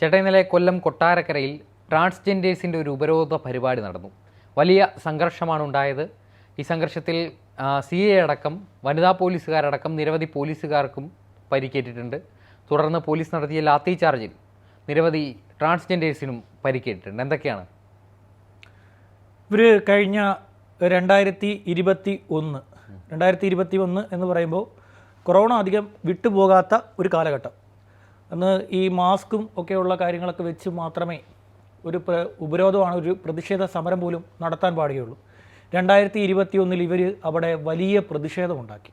ചേട്ടാ ഇന്നലെ കൊല്ലം കൊട്ടാരക്കരയിൽ ട്രാൻസ്ജെൻഡേഴ്സിന്റെ ഒരു ഉപരോധ പരിപാടി നടന്നു. വലിയ സംഘർഷമാണ് ഉണ്ടായത്. ഈ സംഘർഷത്തിൽ സി എ അടക്കം വനിതാ പോലീസുകാരടക്കം നിരവധി പോലീസുകാർക്കും പരിക്കേറ്റിട്ടുണ്ട്. തുടർന്ന് പോലീസ് നടത്തിയ ലാത്തി ചാർജിൽ നിരവധി ട്രാൻസ്ജെൻഡേഴ്സിനും പരിക്കേറ്റിട്ടുണ്ട്. എന്തൊക്കെയാണ്? ഇവർ കഴിഞ്ഞ രണ്ടായിരത്തി ഇരുപത്തി ഒന്ന് രണ്ടായിരത്തി ഇരുപത്തി ഒന്ന് എന്ന് പറയുമ്പോൾ കൊറോണ അധികം വിട്ടുപോകാത്ത ഒരു കാലഘട്ടം. അന്ന് ഈ മാസ്കും ഒക്കെയുള്ള കാര്യങ്ങളൊക്കെ വെച്ച് മാത്രമേ ഒരു പ്ര ഉപരോധമാണ് ഒരു പ്രതിഷേധ സമരം പോലും നടത്താൻ പാടുകയുള്ളൂ. രണ്ടായിരത്തി ഇരുപത്തി ഒന്നിൽ ഇവർ അവിടെ വലിയ പ്രതിഷേധമുണ്ടാക്കി.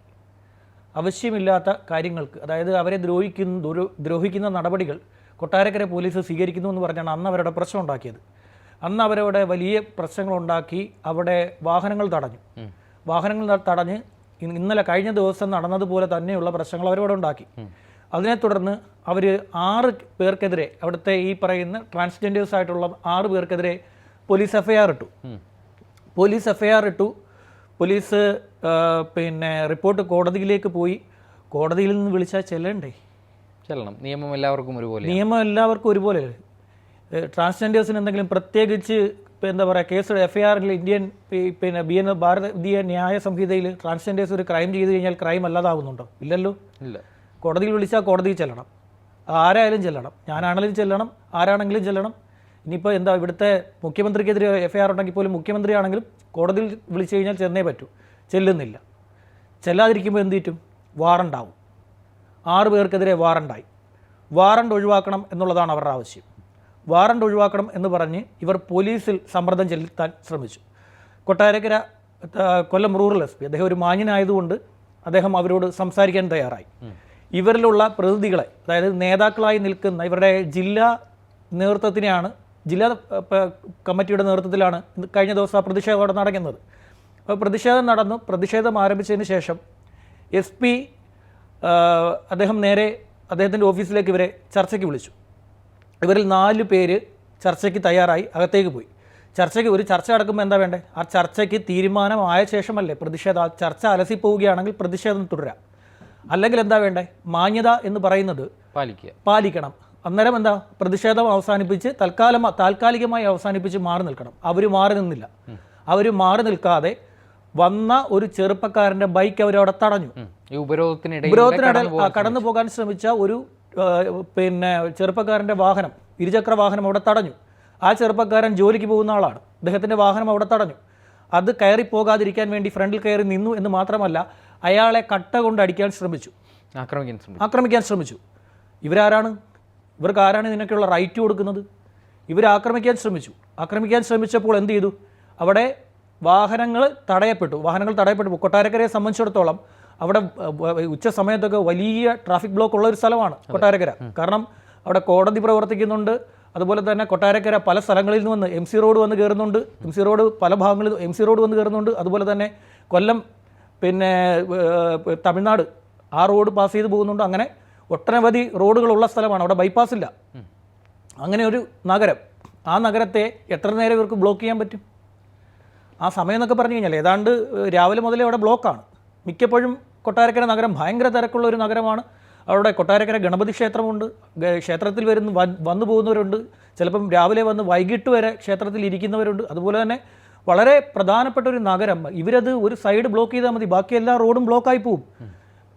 ആവശ്യമില്ലാത്ത കാര്യങ്ങൾക്ക് അതായത് അവരെ ദ്രോഹിക്കുന്ന ദ്രോഹിക്കുന്ന നടപടികൾ കൊട്ടാരക്കര പോലീസ് സ്വീകരിക്കുന്നു എന്ന് പറഞ്ഞാണ് അന്ന് അവരുടെ പ്രശ്നം ഉണ്ടാക്കിയത്. അന്ന് അവരവിടെ വലിയ പ്രശ്നങ്ങളുണ്ടാക്കി അവിടെ വാഹനങ്ങൾ തടഞ്ഞു. വാഹനങ്ങൾ തടഞ്ഞ് ഇന്നലെ കഴിഞ്ഞ ദിവസം നടന്നതുപോലെ തന്നെയുള്ള പ്രശ്നങ്ങൾ അവരവിടെ ഉണ്ടാക്കി. അതിനെ തുടർന്ന് അവർ ആറ് പേർക്കെതിരെ അവിടുത്തെ ഈ പറയുന്ന ട്രാൻസ്ജെൻഡേഴ്സ് ആയിട്ടുള്ള ആറ് പേർക്കെതിരെ പോലീസ് എഫ്ഐആർ ഇട്ടു. പോലീസ് എഫ്ഐആർ ഇട്ടു. പോലീസ് പിന്നെ റിപ്പോർട്ട് കോടതിയിലേക്ക് പോയി. കോടതിയിൽ നിന്ന് വിളിച്ചാൽ ചെല്ലണ്ടേ? ചെല്ലണം. നിയമം എല്ലാവർക്കും ഒരുപോലെ നിയമം എല്ലാവർക്കും ഒരുപോലെ. ട്രാൻസ്ജെൻഡേഴ്സിന് എന്തെങ്കിലും പ്രത്യേകിച്ച് എന്താ പറയുക കേസ് എഫ് ഐ ആറിൽ ഇന്ത്യൻ പിന്നെ ബി എൻ ഭാരതീയ ന്യായ സംഹിതയിൽ ട്രാൻസ്ജെൻഡേഴ്സ് ഒരു ക്രൈം ചെയ്ത് കഴിഞ്ഞാൽ ക്രൈം അല്ലാതാവുന്നുണ്ടോ? ഇല്ലല്ലോ? ഇല്ല. കോടതിയിൽ വിളിച്ചാൽ കോടതിയിൽ ചെല്ലണം. ആരായാലും ചെല്ലണം. ഞാനാണെങ്കിലും ചെല്ലണം ആരാണെങ്കിലും ചെല്ലണം. ഇനിയിപ്പോൾ എന്താ ഇവിടുത്തെ മുഖ്യമന്ത്രിക്കെതിരെ എഫ് ഐ ആർ ഉണ്ടെങ്കിൽ പോലും മുഖ്യമന്ത്രിയാണെങ്കിലും കോടതിയിൽ വിളിച്ചു കഴിഞ്ഞാൽ ചെന്നേ പറ്റൂ. ചെല്ലുന്നില്ല. ചെല്ലാതിരിക്കുമ്പോൾ എന്ത് ചെയ്യും വാറണ്ടാവും. ആറ് പേർക്കെതിരെ വാറണ്ടായി. വാറണ്ട് ഒഴിവാക്കണം എന്നുള്ളതാണ് അവരുടെ ആവശ്യം. വാറണ്ട് ഒഴിവാക്കണം എന്ന് പറഞ്ഞ് ഇവർ പോലീസിൽ സമ്മർദ്ദം ചെലുത്താൻ ശ്രമിച്ചു. Kottarakkara Kollam rural S P അദ്ദേഹം ഒരു മാന്യനായതുകൊണ്ട് അദ്ദേഹം അവരോട് സംസാരിക്കാൻ തയ്യാറായി. ഇവരിലുള്ള പ്രതിനിധികളെ അതായത് നേതാക്കളായി നിൽക്കുന്ന ഇവരുടെ ജില്ലാ നേതൃത്വത്തിനെയാണ് ജില്ലാ കമ്മിറ്റിയുടെ നേതൃത്വത്തിലാണ് കഴിഞ്ഞ ദിവസം പ്രതിഷേധം അവിടെ നടക്കുന്നത്. അപ്പോൾ പ്രതിഷേധം നടന്നു. പ്രതിഷേധം ആരംഭിച്ചതിന് ശേഷം എസ് പി അദ്ദേഹം നേരെ അദ്ദേഹത്തിന്റെ ഓഫീസിലേക്ക് ഇവരെ ചർച്ചയ്ക്ക് വിളിച്ചു. ഇവരിൽ നാല് പേര് ചർച്ചയ്ക്ക് തയ്യാറായി അകത്തേക്ക് പോയി. ചർച്ചയ്ക്ക് ഒരു ചർച്ച നടക്കുമ്പോൾ എന്താ വേണ്ടേ? ആ ചർച്ചയ്ക്ക് തീരുമാനമായ ശേഷമല്ലേ പ്രതിഷേധം ചർച്ച അലസിപ്പോവുകയാണെങ്കിൽ പ്രതിഷേധം തുടരാം. അല്ലെങ്കിൽ എന്താ വേണ്ടേ? മാന്യത എന്ന് പറയുന്നത് പാലിക്കുക. പാലിക്കണം. അന്നേരം എന്താ? പ്രതിഷേധം അവസാനിപ്പിച്ച് തൽക്കാലം താൽക്കാലികമായി അവസാനിപ്പിച്ച് മാറി നിൽക്കണം. അവർ മാറി നിന്നില്ല. അവർ മാറി നിൽക്കാതെ വന്ന ഒരു ചെറുപ്പക്കാരന്റെ ബൈക്ക് അവരവിടെ തടഞ്ഞു. ഉപരോധത്തിനിടയിൽ കടന്നു പോകാൻ ശ്രമിച്ച. ഒരു പിന്നെ ചെറുപ്പക്കാരന്റെ വാഹനം ഇരുചക്ര വാഹനം അവിടെ തടഞ്ഞു. ആ ചെറുപ്പക്കാരൻ ജോലിക്ക് പോകുന്ന ആളാണ്. അദ്ദേഹത്തിന്റെ വാഹനം അവിടെ തടഞ്ഞു. അത് കയറി പോകാതിരിക്കാൻ വേണ്ടി ഫ്രണ്ടിൽ കയറി നിന്നു എന്ന് മാത്രമല്ല അയാളെ കട്ട കൊണ്ട് അടിക്കാൻ ശ്രമിച്ചു. ആക്രമിക്കാൻ ശ്രമിച്ചു. ആക്രമിക്കാൻ ശ്രമിച്ചു. ഇവരാരാണ്? ഇവർക്ക് ആരാണ് ഇതിനൊക്കെയുള്ള റൈറ്റ് കൊടുക്കുന്നത്? ഇവർ ആക്രമിക്കാൻ ശ്രമിച്ചു. ആക്രമിക്കാൻ ശ്രമിച്ചപ്പോൾ എന്ത് ചെയ്തു? അവിടെ വാഹനങ്ങൾ തടയപ്പെട്ടു. വാഹനങ്ങൾ തടയപ്പെട്ടു. കൊട്ടാരക്കരയെ സംബന്ധിച്ചിടത്തോളം അവിടെ ഉച്ച സമയത്തൊക്കെ വലിയ ട്രാഫിക് ബ്ലോക്ക് ഉള്ള ഒരു സ്ഥലമാണ് കൊട്ടാരക്കര. കാരണം അവിടെ കോടതി പ്രവർത്തിക്കുന്നുണ്ട്. അതുപോലെ തന്നെ കൊട്ടാരക്കര പല സ്ഥലങ്ങളിൽ നിന്ന് വന്ന് എം സി റോഡ് വന്ന് കയറുന്നുണ്ട് എം സി റോഡ് പല ഭാഗങ്ങളിൽ എം സി റോഡ് വന്ന് കയറുന്നുണ്ട് അതുപോലെ തന്നെ കൊല്ലം പിന്നെ തമിഴ്നാട് ആ റോഡ് പാസ് ചെയ്ത് പോകുന്നുണ്ട്. അങ്ങനെ ഒട്ടനവധി റോഡുകളുള്ള സ്ഥലമാണ്. അവിടെ ബൈപ്പാസ് ഇല്ല അങ്ങനെ ഒരു നഗരം. ആ നഗരത്തെ എത്ര നേരം ഇവർക്ക് ബ്ലോക്ക് ചെയ്യാൻ പറ്റും? ആ സമയം എന്നൊക്കെ പറഞ്ഞു കഴിഞ്ഞാൽ ഏതാണ്ട് രാവിലെ മുതലേ അവിടെ ബ്ലോക്കാണ്. മിക്കപ്പോഴും കൊട്ടാരക്കര നഗരം ഭയങ്കര തിരക്കുള്ള ഒരു നഗരമാണ്. അവിടെ കൊട്ടാരക്കര ഗണപതി ക്ഷേത്രമുണ്ട്. ക്ഷേത്രത്തിൽ വരുന്ന വന്നു പോകുന്നവരുണ്ട്. ചിലപ്പം രാവിലെ വന്ന് വൈകിട്ട് വരെ ക്ഷേത്രത്തിൽ ഇരിക്കുന്നവരുണ്ട്. അതുപോലെ തന്നെ വളരെ പ്രധാനപ്പെട്ട ഒരു നഗരം. ഇവരത് ഒരു സൈഡ് ബ്ലോക്ക് ചെയ്താൽ മതി. ബാക്കി എല്ലാ റോഡും ബ്ലോക്കായി പോവും.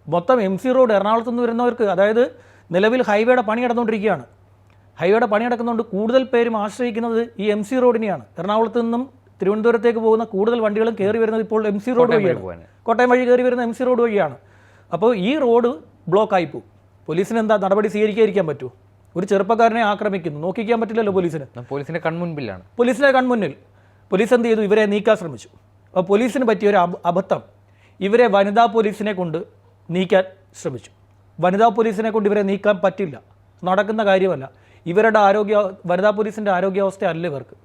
മൊത്തം എം സി റോഡ് എറണാകുളത്ത് നിന്ന് വരുന്നവർക്ക് അതായത് നിലവിൽ ഹൈവേയുടെ പണി നടന്നുകൊണ്ടിരിക്കുകയാണ്. ഹൈവേയുടെ പണി നടക്കുന്നതുകൊണ്ട് കൂടുതൽ പേരും ആശ്രയിക്കുന്നത് ഈ എം സി റോഡിനെയാണ് എറണാകുളത്ത് നിന്നും തിരുവനന്തപുരത്തേക്ക് പോകുന്ന കൂടുതൽ വണ്ടികളും കയറി വരുന്നത് ഇപ്പോൾ എം സി റോഡ് വഴിയാണ്. കോട്ടയം വഴി കയറി വരുന്ന എം സി റോഡ് വഴിയാണ്. അപ്പോൾ ഈ റോഡ് ബ്ലോക്കായി പോകും പോലീസിന് എന്താ നടപടി സ്വീകരിക്കാതിരിക്കാൻ പറ്റുമോ? ഒരു ചെറുപ്പക്കാരനെ ആക്രമിക്കുന്നു. നോക്കിക്കാൻ പറ്റില്ലല്ലോ പോലീസിന്. പോലീസിന്റെ കൺമുൻപിലാണ്. പോലീസിന്റെ കൺമുന്നിൽ. പോലീസ് എന്ത് ചെയ്തു? ഇവരെ നീക്കാൻ ശ്രമിച്ചു. അപ്പോൾ പോലീസിന് പറ്റിയ ഒരു അബ- അബദ്ധം ഇവരെ വനിതാ പോലീസിനെ കൊണ്ട് നീക്കാൻ ശ്രമിച്ചു. വനിതാ പോലീസിനെ കൊണ്ട് ഇവരെ നീക്കാൻ പറ്റില്ല. നടക്കുന്ന കാര്യമല്ല. ഇവരുടെ ആരോഗ്യ വനിതാ പോലീസിന്റെ ആരോഗ്യാവസ്ഥ അല്ല ഇവർക്ക്.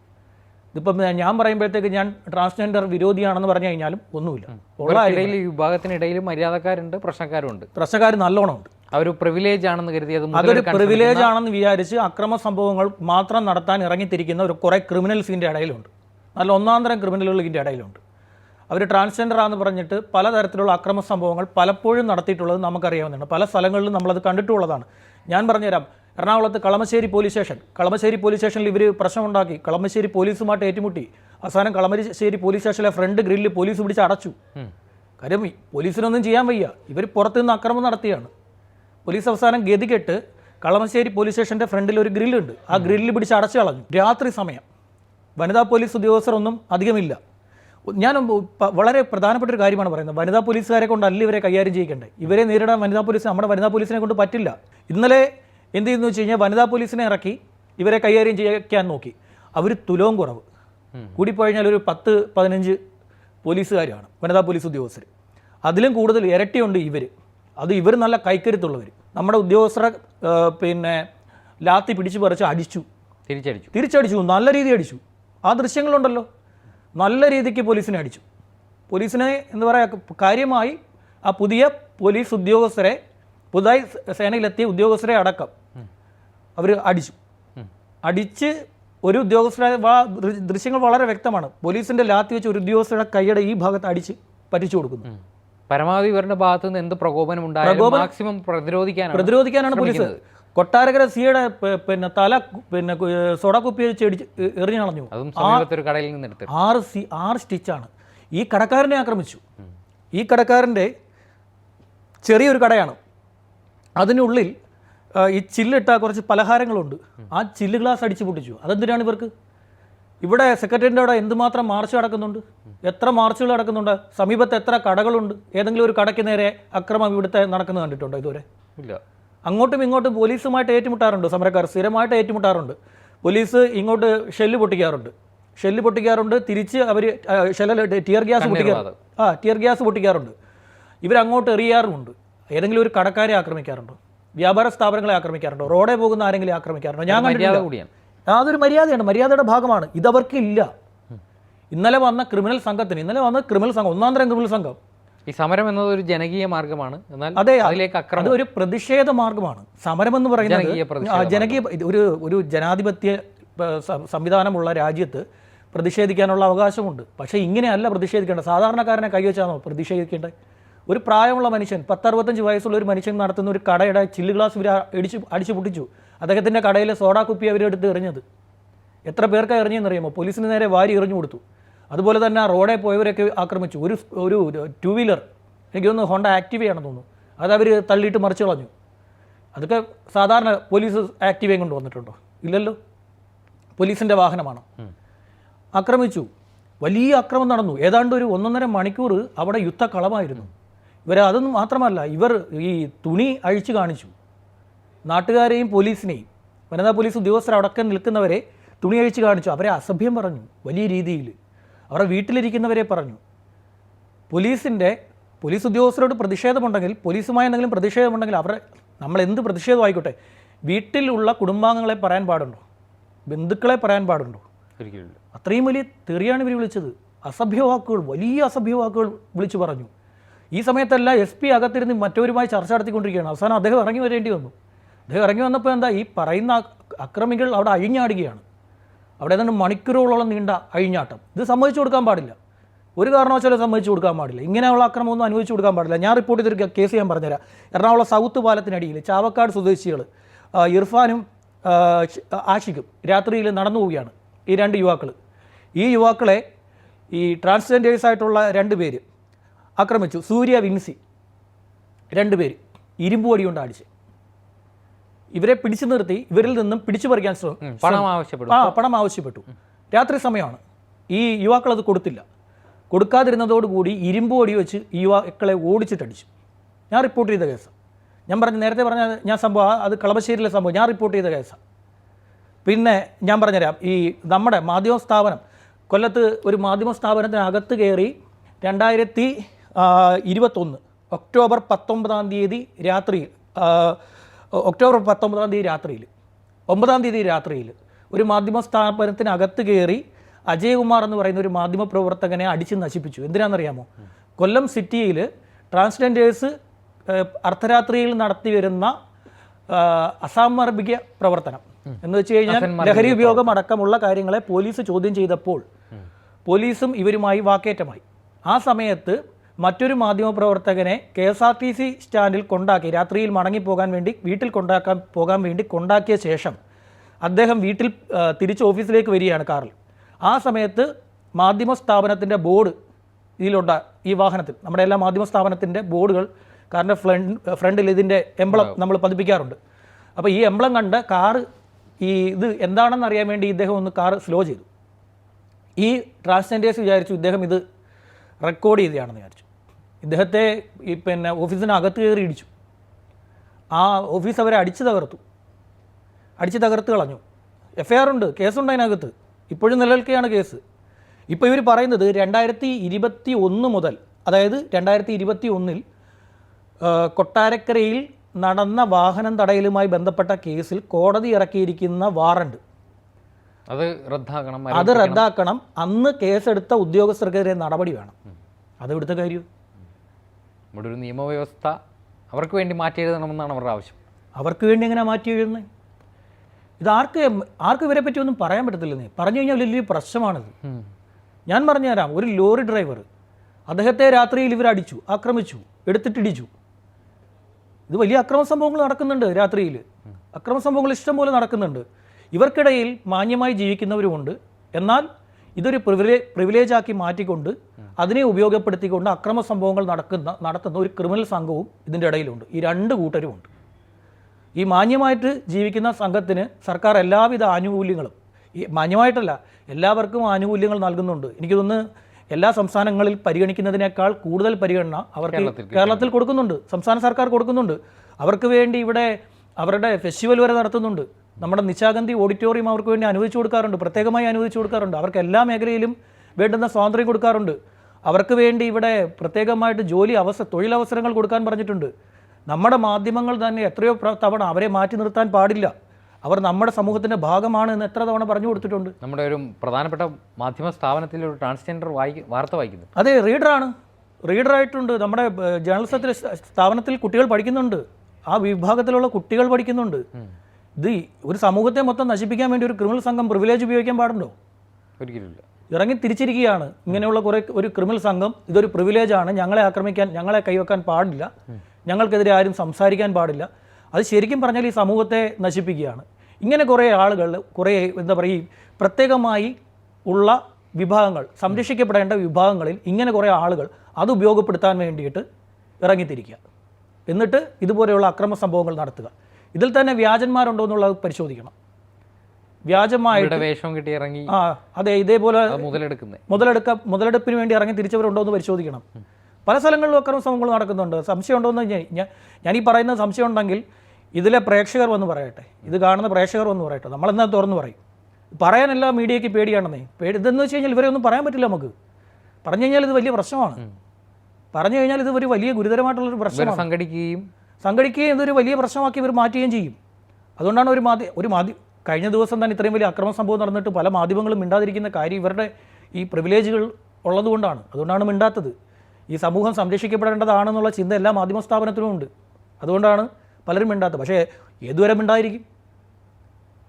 ഇതിപ്പം ഞാൻ പറയുമ്പോഴത്തേക്ക് ഞാൻ ട്രാൻസ്ജെൻഡർ വിരോധിയാണെന്ന് പറഞ്ഞു കഴിഞ്ഞാലും ഒന്നുമില്ല. ഉള്ള വിഭാഗത്തിനിടയിൽ മര്യാദക്കാരുണ്ട് പ്രശ്നക്കാരുണ്ട് പ്രശ്നക്കാർ നല്ലോണം ഉണ്ട് അവർ പ്രിവിലേജ് ആണെന്ന് കരുതി അത് അതൊരു പ്രിവിലേജ് ആണെന്ന് വിചാരിച്ച് അക്രമ സംഭവങ്ങൾ മാത്രം നടത്താൻ ഇറങ്ങിത്തിരിക്കുന്ന ഒരു കുറേ ക്രിമിനൽസിന്റെ ഇടയിലുണ്ട്. നല്ല ഒന്നാന്തരം ക്രിമിനലുകൾ ഇതിന്റെ ഇടയിലുണ്ട്. അവർ ട്രാൻസ്ജെൻഡർ ആണെന്ന് പറഞ്ഞിട്ട് പലതരത്തിലുള്ള അക്രമ സംഭവങ്ങൾ പലപ്പോഴും നടത്തിയിട്ടുള്ളത് നമുക്കറിയാവുന്നതാണ്. പല സ്ഥലങ്ങളിലും നമ്മളത് കണ്ടിട്ടുള്ളതാണ്. ഞാൻ പറഞ്ഞുതരാം. എറണാകുളത്ത് Kalamassery police station Kalamassery police സ്റ്റേഷനിൽ ഇവർ പ്രശ്നമുണ്ടാക്കി. കളമശ്ശേരി പോലീസുമായിട്ട് ഏറ്റുമുട്ടി. അവസാനം കളമശ്ശേരി പോലീസ് സ്റ്റേഷനിലെ ഫ്രണ്ട് ഗ്രില്ല് പോലീസ് പിടിച്ച് അടച്ചു. കാര്യം പോലീസിനൊന്നും ചെയ്യാൻ വയ്യ. ഇവർ പുറത്തുനിന്ന് അക്രമം നടത്തിയാണ്. പോലീസ് അവസാനം ഗതികെട്ട് കളമശ്ശേരി പോലീസ് സ്റ്റേഷന്റെ ഫ്രണ്ടിൽ ഒരു ഗ്രില്ലുണ്ട് ആ ഗ്രില്ല് പിടിച്ച് അടച്ചു കളഞ്ഞു. രാത്രി സമയം. വനിതാ പോലീസ് ഉദ്യോഗസ്ഥരൊന്നും അധികമില്ല. ഞാൻ വളരെ പ്രധാനപ്പെട്ട ഒരു കാര്യമാണ് പറയുന്നത്. വനിതാ പോലീസുകാരെ കൊണ്ടല്ല ഇവരെ കൈകാര്യം ചെയ്യിക്കണ്ടേ ഇവരെ നേരിടാൻ വനിതാ പോലീസ് നമ്മുടെ വനിതാ പോലീസിനെ കൊണ്ട് പറ്റില്ല. ഇന്നലെ എന്ത് ചെയ്യുന്നു വെച്ച് കഴിഞ്ഞാൽ വനിതാ പോലീസിനെ ഇറക്കി ഇവരെ കൈകാര്യം ചെയ്യാൻ നോക്കി. അവർ തുലവും കുറവ്. കൂടിപ്പോഴിഞ്ഞാൽ ഒരു പത്ത് പതിനഞ്ച് പോലീസുകാരാണ് വനിതാ പോലീസ് ഉദ്യോഗസ്ഥർ അതിലും കൂടുതൽ ഇരട്ടിയുണ്ട് ഇവർ അത് ഇവർ നല്ല കൈക്കരുത്തുള്ളവർ നമ്മുടെ ഉദ്യോഗസ്ഥരെ പിന്നെ ലാത്തി പിടിച്ചു പറിച്ച് അടിച്ചു. തിരിച്ചടിച്ചു. തിരിച്ചടിച്ചു. നല്ല രീതി അടിച്ചു. ആ ദൃശ്യങ്ങളുണ്ടല്ലോ. നല്ല രീതിക്ക് പോലീസിനെ അടിച്ചു. പോലീസിനെ എന്ന് പറയുക കാര്യമായി ആ പുതിയ പോലീസ് ഉദ്യോഗസ്ഥരെ പുതുതായി സേനയിലെത്തിയ ഉദ്യോഗസ്ഥരെ അടക്കം അവർ അടിച്ചു. അടിച്ച് ഒരു ഉദ്യോഗസ്ഥരെ ദൃശ്യങ്ങൾ വളരെ വ്യക്തമാണ്. പോലീസിന്റെ ലാത്തി വെച്ച് ഒരു ഉദ്യോഗസ്ഥരുടെ കൈയുടെ ഈ ഭാഗത്ത് അടിച്ച് പറ്റിച്ചു കൊടുക്കുന്നു. പരമാവധി ഇവരുടെ ഭാഗത്ത് നിന്ന് എന്ത് പ്രകോപനം ഉണ്ടായാലും മാക്സിമം പ്രതിരോധിക്കാനാണ് പ്രതിരോധിക്കാനാണ് പോലീസ് കൊട്ടാരക്കര സിയുടെ പിന്നെ തല പിന്നെ സോഡ കുപ്പി വെച്ച് ഇടിച്ച് എറിഞ്ഞു കളഞ്ഞു. കടയിൽ നിന്ന് എടുത്ത്. ആറ് സി ആറ് സ്റ്റിച്ചാണ്. ഈ കടക്കാരനെ ആക്രമിച്ചു. ഈ കടക്കാരന്റെ ചെറിയൊരു കടയാണ്. അതിനുള്ളിൽ ഈ ചില്ലിട്ട കുറച്ച് പലഹാരങ്ങളുണ്ട്. ആ ചില്ല് ഗ്ലാസ് അടിച്ചു പൊട്ടിച്ചു. അതെന്തിനാണ് ഇവർക്ക്? ഇവിടെ സെക്രട്ടറിന്റെ അവിടെ എന്തുമാത്രം മാർച്ച് നടക്കുന്നുണ്ട്? എത്ര മാർച്ചുകൾ നടക്കുന്നുണ്ട്? സമീപത്ത് എത്ര കടകളുണ്ട്? ഏതെങ്കിലും ഒരു കടയ്ക്ക് നേരെ അക്രമം ഇവിടുത്തെ നടക്കുന്നത് കണ്ടിട്ടുണ്ടോ ഇതുവരെ? ഇല്ല. അങ്ങോട്ടും ഇങ്ങോട്ടും പോലീസുമായിട്ട് ഏറ്റുമുട്ടാറുണ്ട് സമരക്കാർ സ്ഥിരമായിട്ട് ഏറ്റുമുട്ടാറുണ്ട്. പോലീസ് ഇങ്ങോട്ട് ഷെല്ല് പൊട്ടിക്കാറുണ്ട്. ഷെല്ല് പൊട്ടിക്കാറുണ്ട് തിരിച്ച് അവർ ഷെല്ലിൽ ടിയർ ഗ്യാസ് പൊട്ടിക്കാറുണ്ട് ആ ടിയർ ഗ്യാസ് പൊട്ടിക്കാറുണ്ട്. ഇവരങ്ങോട്ട് എറിയാറുമുണ്ട്. ഏതെങ്കിലും ഒരു കടക്കാരെ ആക്രമിക്കാറുണ്ടോ? വ്യാപാര സ്ഥാപനങ്ങളെ ആക്രമിക്കാറുണ്ടോ? റോഡേ പോകുന്ന ആരെങ്കിലും ആക്രമിക്കാറുണ്ടോ? ഞാൻ കണ്ടിട്ടില്ല. കൂടിയാണ്. അതൊരു മര്യാദയാണ് മര്യാദയുടെ ഭാഗമാണ്. ഇതവർക്കില്ല. ഇന്നലെ വന്ന ക്രിമിനൽ സംഘത്തിന് ഇന്നലെ വന്ന ക്രിമിനൽ സംഘം ഒന്നാം തരം ക്രിമിനൽ സംഘം ഈ സമരം എന്നത് ഒരു ജനകീയ മാർഗമാണ്. എന്നാൽ അതെ അതിലേക്ക് അക്രമം. ഒരു പ്രതിഷേധ മാർഗമാണ്. സമരം എന്ന് പറയുന്നത് ജനകീയ ഒരു ഒരു ജനാധിപത്യ സംവിധാനമുള്ള രാജ്യത്ത് പ്രതിഷേധിക്കാനുള്ള അവകാശമുണ്ട്. പക്ഷേ ഇങ്ങനെയല്ല പ്രതിഷേധിക്കേണ്ടത്. സാധാരണക്കാരനെ കൈവച്ചാണോ പ്രതിഷേധിക്കേണ്ടത് ഒരു പ്രായമുള്ള മനുഷ്യൻ പത്തറുപത്തഞ്ച് വയസ്സുള്ള ഒരു മനുഷ്യൻ നടത്തുന്ന ഒരു കടയുടെ ചില്ല് ഗ്ലാസ് ഇവർ അടിച്ച് അടിച്ചു പൊട്ടിച്ചു. അദ്ദേഹത്തിന്റെ കടയിലെ സോഡാ കുപ്പി അവരെടുത്ത് എറിഞ്ഞത്. എത്ര പേർക്കാണ് എറിഞ്ഞെന്നറിയാമോ പോലീസിന് നേരെ വാരി എറിഞ്ഞു കൊടുത്തു. അതുപോലെ തന്നെ ആ റോഡേ പോയവരൊക്കെ ആക്രമിച്ചു. ഒരു ഒരു ടു വീലർ എനിക്ക് തോന്നുന്നു ഹോണ്ട ആക്റ്റീവയാണെന്ന് തോന്നുന്നു. അത് അവർ തള്ളിയിട്ട് മറിച്ച് കളഞ്ഞു. അതൊക്കെ സാധാരണ പോലീസ് ആക്റ്റീവയും കൊണ്ട് വന്നിട്ടുണ്ടോ ഇല്ലല്ലോ. പോലീസിന്റെ വാഹനമാണ്? ആക്രമിച്ചു. വലിയ അക്രമം നടന്നു. ഏതാണ്ട് ഒരു ഒന്നൊന്നര മണിക്കൂർ അവിടെ യുദ്ധക്കളമായിരുന്നു. ഇവർ അതൊന്നും മാത്രമല്ല ഇവർ ഈ തുണി അഴിച്ചു കാണിച്ചു. നാട്ടുകാരെയും പോലീസിനെയും വനിതാ പോലീസ് ഉദ്യോഗസ്ഥർ അടക്കം നിൽക്കുന്നവരെ തുണി അഴിച്ച് കാണിച്ചു. അവരെ അസഭ്യം പറഞ്ഞു വലിയ രീതിയിൽ. അവരുടെ വീട്ടിലിരിക്കുന്നവരെ പറഞ്ഞു. പോലീസിന്റെ പോലീസ് ഉദ്യോഗസ്ഥരോട് പ്രതിഷേധമുണ്ടെങ്കിൽ പോലീസുമായി എന്തെങ്കിലും പ്രതിഷേധമുണ്ടെങ്കിൽ അവരെ നമ്മൾ എന്ത് പ്രതിഷേധമായിക്കോട്ടെ വീട്ടിലുള്ള കുടുംബാംഗങ്ങളെ പറയാൻ പാടുണ്ടോ? ബന്ധുക്കളെ പറയാൻ പാടുണ്ടോ? ഒരിക്കലും അത്രയും വലിയ തെറിയാണ് ഇവർ വിളിച്ചത്. അസഭ്യവാക്കുകൾ വലിയ അസഭ്യവാക്കുകൾ വിളിച്ചു പറഞ്ഞു. ഈ സമയത്തല്ല എസ് പി അകത്തിരുന്ന് മറ്റവരുമായി ചർച്ച നടത്തിക്കൊണ്ടിരിക്കുകയാണ്. അവസാനം അദ്ദേഹം ഇറങ്ങി വരേണ്ടി വന്നു. അദ്ദേഹം ഇറങ്ങി വന്നപ്പോൾ എന്താ ഈ പറയുന്ന അക്രമികൾ അവിടെ അഴിഞ്ഞാടുകയാണ്. അവിടെ ഏതാണ്ട് മണിക്കൂറുകളോളം നീണ്ട അഴിഞ്ഞാട്ടം. ഇത് സമ്മതിച്ചു കൊടുക്കാൻ പാടില്ല. ഒരു കാരണവശാലും സമ്മതിച്ചു കൊടുക്കാൻ പാടില്ല. ഇങ്ങനെയുള്ള അക്രമമൊന്നും അനുവദിച്ചു കൊടുക്കാൻ പാടില്ല. ഞാൻ റിപ്പോർട്ട് ചെയ്തൊരു കേസ് ഞാൻ പറഞ്ഞുതരാം. എറണാകുളം സൗത്ത് പാലത്തിനടിയിൽ ചാവക്കാട് സ്വദേശികൾ ഇർഫാനും ആഷിഖും രാത്രിയിൽ നടന്നു പോവുകയാണ്. ഈ രണ്ട് യുവാക്കൾ. ഈ യുവാക്കളെ ഈ ട്രാൻസ്ജെൻഡേഴ്സ് ആയിട്ടുള്ള രണ്ട് പേര് ആക്രമിച്ചു. സൂര്യ വിൻസി രണ്ട് പേര്. ഇരുമ്പ് വടി കൊണ്ട് അടിച്ച് ഇവരെ പിടിച്ചു നിർത്തി ഇവരിൽ നിന്നും പിടിച്ചു പറിക്കാൻ ശ്രമം പണം ആവശ്യപ്പെട്ടു. ആ പണം ആവശ്യപ്പെട്ടു. രാത്രി സമയമാണ്. ഈ യുവാക്കൾ അത് കൊടുത്തില്ല. കൊടുക്കാതിരുന്നതോടുകൂടി ഇരുമ്പ് ഓടി വെച്ച് ഈ യുവാക്കളെ ഓടിച്ചിട്ടടിച്ചു. ഞാൻ റിപ്പോർട്ട് ചെയ്ത കേസ്. ഞാൻ പറഞ്ഞു നേരത്തെ പറഞ്ഞ ഞാൻ സംഭവം അത് കളമശ്ശേരിയിലെ സംഭവം. ഞാൻ റിപ്പോർട്ട് ചെയ്ത കേസാണ് പിന്നെ ഞാൻ പറഞ്ഞുതരാം. ഈ നമ്മുടെ മാധ്യമ സ്ഥാപനം കൊല്ലത്ത് ഒരു മാധ്യമ സ്ഥാപനത്തിനകത്ത് കയറി രണ്ടായിരത്തി ഇരുപത്തൊന്ന് ഒക്ടോബർ പത്തൊമ്പതാം തീയതി രാത്രിയിൽ ആ, ഒക്ടോബർ പത്തൊമ്പതാം തീയതി രാത്രിയിൽ ഒമ്പതാം തീയതി രാത്രിയിൽ ഒരു മാധ്യമ സ്ഥാപനത്തിനകത്ത് കയറി അജയകുമാർ എന്ന് പറയുന്ന ഒരു മാധ്യമ പ്രവർത്തകനെ അടിച്ച് നശിപ്പിച്ചു. എന്തിനാണെന്നറിയാമോ? കൊല്ലം സിറ്റിയിൽ ട്രാൻസ്ജെൻഡേഴ്സ് അർദ്ധരാത്രിയിൽ നടത്തി വരുന്ന അസാമർഭിക പ്രവർത്തനം എന്ന് വെച്ച് കഴിഞ്ഞാൽ ലഹരി ഉപയോഗം അടക്കമുള്ള കാര്യങ്ങളെ പോലീസ് ചോദ്യം ചെയ്തപ്പോൾ പോലീസും ഇവരുമായി വാക്കേറ്റമായി. ആ സമയത്ത് മറ്റൊരു മാധ്യമപ്രവർത്തകനെ K S R T C സ്റ്റാൻഡിൽ കൊണ്ടാക്കി രാത്രിയിൽ മടങ്ങിപ്പോകാൻ വേണ്ടി വീട്ടിൽ കൊണ്ടാക്കാൻ പോകാൻ വേണ്ടി കൊണ്ടാക്കിയ ശേഷം അദ്ദേഹം വീട്ടിൽ തിരിച്ച് ഓഫീസിലേക്ക് വരികയാണ് കാറിൽ. ആ സമയത്ത് മാധ്യമ സ്ഥാപനത്തിന്റെ ബോർഡ് ഇതിലുണ്ട ഈ വാഹനത്തിൽ. നമ്മുടെ എല്ലാ മാധ്യമ സ്ഥാപനത്തിന്റെ ബോർഡുകൾ കാറിന്റെ ഫ്രണ്ട് ഫ്രണ്ടിൽ ഇതിന്റെ എംബ്ലം നമ്മൾ പതിപ്പിക്കാറുണ്ട്. അപ്പോൾ ഈ എംബ്ലം കണ്ട് കാറ് ഈ ഇത് എന്താണെന്ന് അറിയാൻ വേണ്ടി ഇദ്ദേഹം ഒന്ന് കാറ് സ്ലോ ചെയ്തു. ഈ ട്രാൻസ്ജെൻഡേഴ്സ് വിചാരിച്ചു ഇദ്ദേഹം ഇത് റെക്കോർഡ് ചെയ്തതാണെന്ന് വിചാരിച്ചു. ഇദ്ദേഹത്തെ ഈ പിന്നെ ഓഫീസിനകത്ത് കയറി ഇടിച്ചു. ആ ഓഫീസ് അവരെ അടിച്ചു തകർത്തു. അടിച്ച് തകർത്ത് കളഞ്ഞു. എഫ് ഐ ആർ ഉണ്ട്. കേസുണ്ട് അതിനകത്ത്. ഇപ്പോഴും നിലനിൽക്കുകയാണ് കേസ്. ഇപ്പോൾ ഇവർ പറയുന്നത് രണ്ടായിരത്തി ഇരുപത്തി ഒന്ന് മുതൽ അതായത് രണ്ടായിരത്തി ഇരുപത്തി ഒന്നിൽ കൊട്ടാരക്കരയിൽ നടന്ന വാഹനം തടയലുമായി ബന്ധപ്പെട്ട കേസിൽ കോടതി ഇറക്കിയിരിക്കുന്ന വാറണ്ട്. അത് റദ്ദാക്കണം അത് റദ്ദാക്കണം. അന്ന് കേസെടുത്ത ഉദ്യോഗസ്ഥർക്കെതിരെ നടപടി വേണം. അത് ഇവിടുത്തെ കാര്യം. നമ്മുടെ ഒരു നിയമവ്യവസ്ഥ അവർക്ക് വേണ്ടി മാറ്റി എഴുതണമെന്നാണ് അവരുടെ ആവശ്യം. അവർക്ക് വേണ്ടി എങ്ങനെ മാറ്റി എഴുതുന്നത് ഇത് ആർക്ക് ആർക്കും ഇവരെ പറ്റി ഒന്നും പറയാൻ പറ്റത്തില്ലെന്നേ. പറഞ്ഞു കഴിഞ്ഞാൽ വലിയ പ്രശ്നമാണിത്. ഞാൻ പറഞ്ഞു തരാം ഒരു ലോറി ഡ്രൈവർ അദ്ദേഹത്തെ രാത്രിയിൽ ഇവർ അടിച്ചു ആക്രമിച്ചു എടുത്തിട്ടിടിച്ചു. ഇത് വലിയ അക്രമ സംഭവങ്ങൾ നടക്കുന്നുണ്ട് രാത്രിയിൽ. അക്രമ സംഭവങ്ങൾ ഇഷ്ടം പോലെ നടക്കുന്നുണ്ട്. ഇവർക്കിടയിൽ മാന്യമായി ജീവിക്കുന്നവരുമുണ്ട്. എന്നാൽ ഇതൊരു പ്രിവിലേ പ്രിവിലേജ് ആക്കി മാറ്റിക്കൊണ്ട് അതിനെ ഉപയോഗപ്പെടുത്തിക്കൊണ്ട് അക്രമ സംഭവങ്ങൾ നടക്കുന്ന നടത്തുന്ന ഒരു ക്രിമിനൽ സംഘവും ഇതിന്റെ ഇടയിലുണ്ട്. ഈ രണ്ട് കൂട്ടരുമുണ്ട്. ഈ മാന്യമായിട്ട് ജീവിക്കുന്ന സംഘത്തിന് സർക്കാർ എല്ലാവിധ ആനുകൂല്യങ്ങളും ഈ മാന്യമായിട്ടല്ല എല്ലാവർക്കും ആനുകൂല്യങ്ങൾ നൽകുന്നുണ്ട്. എനിക്ക് തോന്നുന്നു എല്ലാ സംസ്ഥാനങ്ങളിൽ പരിഗണിക്കുന്നതിനേക്കാൾ കൂടുതൽ പരിഗണന അവർക്ക് കേരളത്തിൽ കൊടുക്കുന്നുണ്ട്. സംസ്ഥാന സർക്കാർ കൊടുക്കുന്നുണ്ട്. അവർക്ക് വേണ്ടി ഇവിടെ അവരുടെ ഫെസ്റ്റിവൽ വരെ നടത്തുന്നുണ്ട്. നമ്മുടെ നിശാഗന്ധി ഓഡിറ്റോറിയം അവർക്ക് വേണ്ടി അനുവദിച്ചു കൊടുക്കാറുണ്ട് പ്രത്യേകമായി അനുവദിച്ചു കൊടുക്കാറുണ്ട്. അവർക്ക് എല്ലാ മേഖലയിലും വേണ്ടുന്ന സ്വാതന്ത്ര്യം കൊടുക്കാറുണ്ട്. അവർക്ക് വേണ്ടി ഇവിടെ പ്രത്യേകമായിട്ട് ജോലി അവസര തൊഴിലവസരങ്ങൾ കൊടുക്കാൻ പറഞ്ഞിട്ടുണ്ട്. നമ്മുടെ മാധ്യമങ്ങൾ തന്നെ എത്രയോ തവണ അവരെ മാറ്റി നിർത്താൻ പാടില്ല. അവർ നമ്മുടെ സമൂഹത്തിന്റെ ഭാഗമാണ് എന്ന് എത്ര തവണ പറഞ്ഞു കൊടുത്തിട്ടുണ്ട്. നമ്മുടെ ഒരു പ്രധാനപ്പെട്ട മാധ്യമ സ്ഥാപനത്തിൽ ഒരു ട്രാൻസ്ജെൻഡർ വായിക്കും വാർത്ത വായിക്കുന്നു. അതെ റീഡറാണ്. റീഡറായിട്ടുണ്ട്. നമ്മുടെ ജേർണലിസത്തിൽ സ്ഥ- സ്ഥാപനത്തിൽ കുട്ടികൾ പഠിക്കുന്നുണ്ട്. ആ വിഭാഗത്തിലുള്ള കുട്ടികൾ പഠിക്കുന്നുണ്ട്. ഇത് ഒരു സമൂഹത്തെ മൊത്തം നശിപ്പിക്കാൻ വേണ്ടി ഒരു ക്രിമിനൽ സംഘം പ്രിവിലേജ് ഉപയോഗിക്കാൻ പാടുണ്ടോ? ഒരിക്കലും ഇറങ്ങി തിരിച്ചിരിക്കുകയാണ്. ഇങ്ങനെയുള്ള കുറേ ഒരു ക്രിമിനൽ സംഘം ഇതൊരു പ്രിവിലേജാണ് ഞങ്ങളെ ആക്രമിക്കാൻ ഞങ്ങളെ കൈവെക്കാൻ പാടില്ല. ഞങ്ങൾക്കെതിരെ ആരും സംസാരിക്കാൻ പാടില്ല. അത് ശരിക്കും പറഞ്ഞാൽ ഈ സമൂഹത്തെ നശിപ്പിക്കുകയാണ്. ഇങ്ങനെ കുറേ ആളുകൾ കുറേ എന്താ പറയുക പ്രത്യേകമായി ഉള്ള വിഭാഗങ്ങൾ സംരക്ഷിക്കപ്പെടേണ്ട വിഭാഗങ്ങളിൽ ഇങ്ങനെ കുറേ ആളുകൾ അത് ഉപയോഗപ്പെടുത്താൻ വേണ്ടിയിട്ട് ഇറങ്ങിത്തിരിക്കുക. എന്നിട്ട് ഇതുപോലെയുള്ള അക്രമ സംഭവങ്ങൾ നടത്തുക. ഇതിൽ തന്നെ വ്യാജന്മാരുണ്ടോ എന്നുള്ളത് പരിശോധിക്കണം. വ്യാജമായിട്ട് വേഷം കിട്ടി ഇറങ്ങി ആ അതെ ഇതേപോലെ മുതലെടുക്കുന്നത് മുതലെടുക്ക മുതലെടുപ്പിന് വേണ്ടി ഇറങ്ങി തിരിച്ചവരുണ്ടോ എന്ന് പരിശോധിക്കണം. പല സ്ഥലങ്ങളിലും അക്രമ സംഭവങ്ങൾ നടക്കുന്നുണ്ട്. സംശയം ഉണ്ടോ എന്ന് ഞാൻ ഞാൻ- ഈ പറയുന്ന സംശയം ഉണ്ടെങ്കിൽ ഇതിലെ പ്രേക്ഷകർ വന്ന് പറയട്ടെ. ഇത് കാണുന്ന പ്രേക്ഷകർ വന്ന് പറയട്ടെ. നമ്മളെന്നാ തുറന്ന് പറയും. പറയാനല്ല മീഡിയയ്ക്ക് പേടിയാണെന്നേ. പേടി ഇതെന്ന് വെച്ച് കഴിഞ്ഞാൽ ഇവരെ ഒന്നും പറയാൻ പറ്റില്ല നമുക്ക്. പറഞ്ഞു കഴിഞ്ഞാൽ ഇത് വലിയ പ്രശ്നമാണ്. പറഞ്ഞു കഴിഞ്ഞാൽ ഇത് ഒരു വലിയ ഗുരുതരമായിട്ടുള്ളൊരു പ്രശ്നമാണ്. സംഘടിക്കുകയും സംഘടിക്കുകയും ഇതൊരു വലിയ പ്രശ്നമാക്കി ഇവർ മാറ്റുകയും ചെയ്യും. അതുകൊണ്ടാണ് ഒരു മാധ്യ ഒരു മാധ്യ കഴിഞ്ഞ ദിവസം തന്നെ ഇത്രയും വലിയ അക്രമ സംഭവം നടന്നിട്ട് പല മാധ്യമങ്ങളും മിണ്ടാതിരിക്കുന്ന കാര്യം ഇവരുടെ ഈ പ്രിവിലേജുകൾ ഉള്ളതുകൊണ്ടാണ് അതുകൊണ്ടാണ് മിണ്ടാത്തത്. ഈ സമൂഹം സംരക്ഷിക്കപ്പെടേണ്ടതാണെന്നുള്ള ചിന്ത എല്ലാ മാധ്യമ സ്ഥാപനത്തിലും ഉണ്ട്. അതുകൊണ്ടാണ് പലരും മിണ്ടാത്തത്. പക്ഷേ ഏതുവരെ മിണ്ടായിരിക്കും?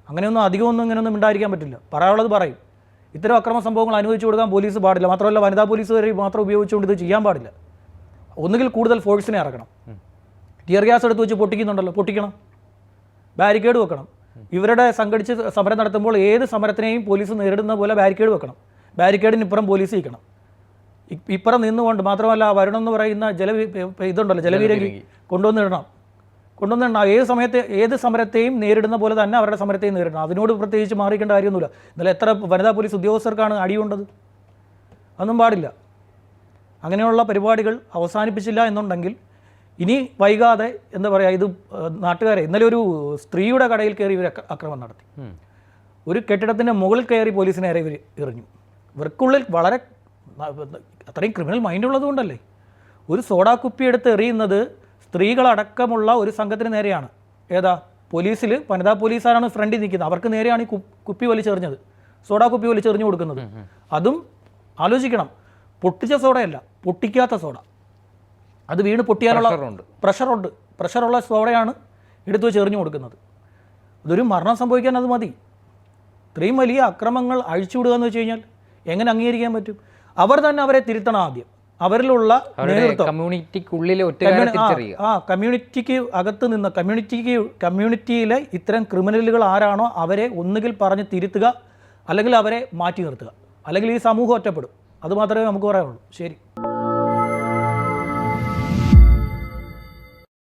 അങ്ങനെയൊന്നും അധികമൊന്നും ഇങ്ങനെയൊന്നും മിണ്ടായിരിക്കാൻ പറ്റില്ല. പറയാനുള്ളത് പറയും. ഇത്തരം അക്രമ സംഭവങ്ങൾ അനുവദിച്ചു കൊടുക്കാൻ പോലീസ് പാടില്ല. മാത്രമല്ല വനിതാ പോലീസ് വരെ മാത്രം ഉപയോഗിച്ചുകൊണ്ട് ഇത് ചെയ്യാൻ പാടില്ല. ഒന്നുകിൽ കൂടുതൽ ഫോഴ്സിനെ ഇറക്കണം. ടിയർ ഗ്യാസ് എടുത്ത് വെച്ച് പൊട്ടിക്കുന്നുണ്ടല്ലോ പൊട്ടിക്കണം. ബാരിക്കേഡ് വെക്കണം. ഇവരുടെ സംഘടിച്ച് സമരം നടത്തുമ്പോൾ ഏത് സമരത്തിനെയും പോലീസ് നേരിടുന്ന പോലെ ബാരിക്കേഡ് വെക്കണം. ബാരിക്കേഡിന് ഇപ്പുറം പോലീസ് നിൽക്കണം ഇപ്പുറം നിന്നുകൊണ്ട് മാത്രമല്ല വരുണം എന്ന് പറയുന്ന ജല ഇതുണ്ടല്ലോ ജലവീരകി കൊണ്ടുവന്നിടണം. കൊണ്ടുവന്നിടണം. ഏത് സമയത്തെ ഏത് സമരത്തെയും നേരിടുന്ന പോലെ തന്നെ അവരുടെ സമരത്തെയും നേരിടണം. അതിനോട് പ്രത്യേകിച്ച് മാറിക്കേണ്ട കാര്യമൊന്നുമില്ല. ഇന്നലെ എത്ര വനിതാ പോലീസ് ഉദ്യോഗസ്ഥർക്കാണ് അടിയുണ്ടത്? അതൊന്നും പാടില്ല. അങ്ങനെയുള്ള പരിപാടികൾ അവസാനിപ്പിച്ചില്ല എന്നുണ്ടെങ്കിൽ ഇനി വൈകാതെ എന്താ പറയുക ഇത് നാട്ടുകാരെ ഇന്നലെ ഒരു സ്ത്രീയുടെ കടയിൽ കയറി ഇവർ അക്രമം നടത്തി. ഒരു കെട്ടിടത്തിന്റെ മുകളിൽ കയറി പോലീസിനെ നേരെ ഇവർ എറിഞ്ഞു. ഇവർക്കുള്ളിൽ വളരെ അത്രയും ക്രിമിനൽ മൈൻഡ് ഉള്ളതുകൊണ്ടല്ലേ ഒരു സോഡാ കുപ്പി എടുത്ത് എറിയുന്നത് സ്ത്രീകളടക്കമുള്ള ഒരു സംഘത്തിന് നേരെയാണ്. ഏതാ? പോലീസിൽ വനിതാ പോലീസുകാരാണ് ഫ്രണ്ടിൽ നിൽക്കുന്നത്. അവർക്ക് നേരെയാണ് ഈ കുപ്പി വലിച്ചെറിഞ്ഞത്. സോഡാ കുപ്പി വലിച്ചെറിഞ്ഞു കൊടുക്കുന്നത്. അതും ആലോചിക്കണം. പൊട്ടിച്ച സോഡയല്ല പൊട്ടിക്കാത്ത സോഡ. അത് വീണ് പൊട്ടിയാലുള്ള പ്രഷറുണ്ട് പ്രഷറുള്ള സോഡയാണ് എടുത്തു വെച്ച് എറിഞ്ഞു കൊടുക്കുന്നത്. അതൊരു മരണം സംഭവിക്കാൻ അത് മതി. ഇത്രയും വലിയ അക്രമങ്ങൾ അഴിച്ചുവിടുക എന്ന് വെച്ച് കഴിഞ്ഞാൽ എങ്ങനെ അംഗീകരിക്കാൻ പറ്റും? അവർ തന്നെ അവരെ തിരുത്തണം ആദ്യം. അവരിലുള്ള നേതൃത്വം. ആ കമ്മ്യൂണിറ്റിക്ക് അകത്ത് നിന്ന് കമ്മ്യൂണിറ്റിക്ക് കമ്മ്യൂണിറ്റിയിലെ ഇത്തരം ക്രിമിനലുകൾ ആരാണോ അവരെ ഒന്നുകിൽ പറഞ്ഞ് തിരുത്തുക അല്ലെങ്കിൽ അവരെ മാറ്റി നിർത്തുക. അല്ലെങ്കിൽ ഈ സമൂഹം ഒറ്റപ്പെടും. അത് മാത്രമേ നമുക്ക് പറയാനുള്ളൂ. ശരി.